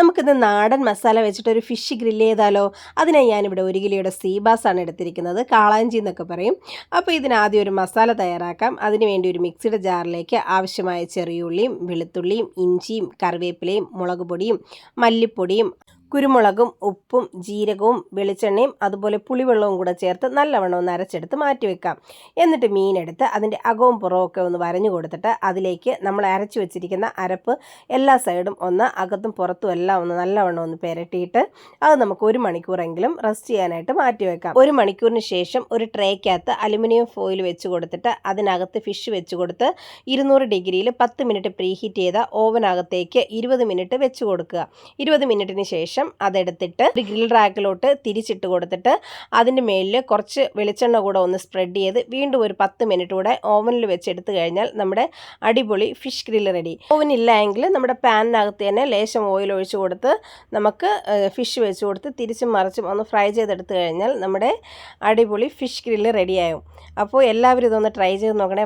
നമുക്കിന്ന് നാടൻ മസാല വെച്ചിട്ട് ഒരു ഫിഷ് ഗ്രില്ല് ചെയ്താലോ? അതിനായി ഞാനിവിടെ ഒരു കിലോയുടെ സീബാസാണ് എടുത്തിരിക്കുന്നത്. കാളാഞ്ചി എന്നൊക്കെ പറയും. അപ്പോൾ ഇതിനാദ്യം ഒരു മസാല തയ്യാറാക്കാം. അതിനുവേണ്ടി ഒരു മിക്സിയുടെ ജാറിലേക്ക് ആവശ്യമായ ചെറിയുള്ളിയും വെളുത്തുള്ളിയും ഇഞ്ചിയും കറിവേപ്പിലയും മുളക് പൊടിയും മല്ലിപ്പൊടിയും കുരുമുളകും ഉപ്പും ജീരകവും വെളിച്ചെണ്ണയും അതുപോലെ പുളിവെള്ളവും കൂടെ ചേർത്ത് നല്ലവണ്ണം ഒന്ന് അരച്ചെടുത്ത് മാറ്റിവെക്കാം എന്നിട്ട് മീനെടുത്ത് അതിന്റെ അകവും പുറവും ഒക്കെ ഒന്ന് വരഞ്ഞു കൊടുത്തിട്ട് അതിലേക്ക് നമ്മൾ അരച്ചു വെച്ചിരിക്കുന്ന അരപ്പ് എല്ലാ സൈഡും ഒന്ന് അകത്തും പുറത്തും എല്ലാം ഒന്ന് നല്ലവണ്ണം ഒന്ന് പെരട്ടിയിട്ട് അത് നമുക്ക് ഒരു മണിക്കൂറെങ്കിലും റെസ്റ്റ് ചെയ്യാനായിട്ട് മാറ്റിവെക്കാം ഒരു മണിക്കൂറിന് ശേഷം ഒരു ട്രേക്കകത്ത് അലുമിനിയം ഫോയിൽ വെച്ച് കൊടുത്തിട്ട് അതിനകത്ത് ഫിഷ് വെച്ച് കൊടുത്ത് ഇരുന്നൂറ് ഡിഗ്രിയിൽ പത്ത് മിനിറ്റ് പ്രീഹീറ്റ് ചെയ്ത ഓവനകത്തേക്ക് ഇരുപത് മിനിറ്റ് വെച്ച് കൊടുക്കുക. ഇരുപത് മിനിറ്റിന് ശേഷം അതെടുത്തിട്ട് ഒരു ഗ്രിൽ റാക്കിലോട്ട് തിരിച്ചിട്ട് കൊടുത്തിട്ട് അതിന്റെ മേലിൽ കുറച്ച് വെളിച്ചെണ്ണ കൂടെ ഒന്ന് സ്പ്രെഡ് ചെയ്ത് വീണ്ടും ഒരു പത്ത് മിനിറ്റ് കൂടെ ഓവനിൽ വെച്ചെടുത്ത് കഴിഞ്ഞാൽ നമ്മുടെ അടിപൊളി ഫിഷ് ഗ്രില്ല് റെഡി ഓവൻ എങ്കിൽ നമ്മുടെ പാനിനകത്ത് തന്നെ ലേശം ഓയിൽ ഒഴിച്ചു കൊടുത്ത് നമുക്ക് ഫിഷ് വെച്ച് കൊടുത്ത് തിരിച്ചും മറിച്ചും ഒന്ന് ഫ്രൈ ചെയ്തെടുത്ത് കഴിഞ്ഞാൽ നമ്മുടെ അടിപൊളി ഫിഷ് ഗ്രില്ല് റെഡിയാകും അപ്പോൾ എല്ലാവരും ഇതൊന്ന് ട്രൈ ചെയ്ത് നോക്കണേ.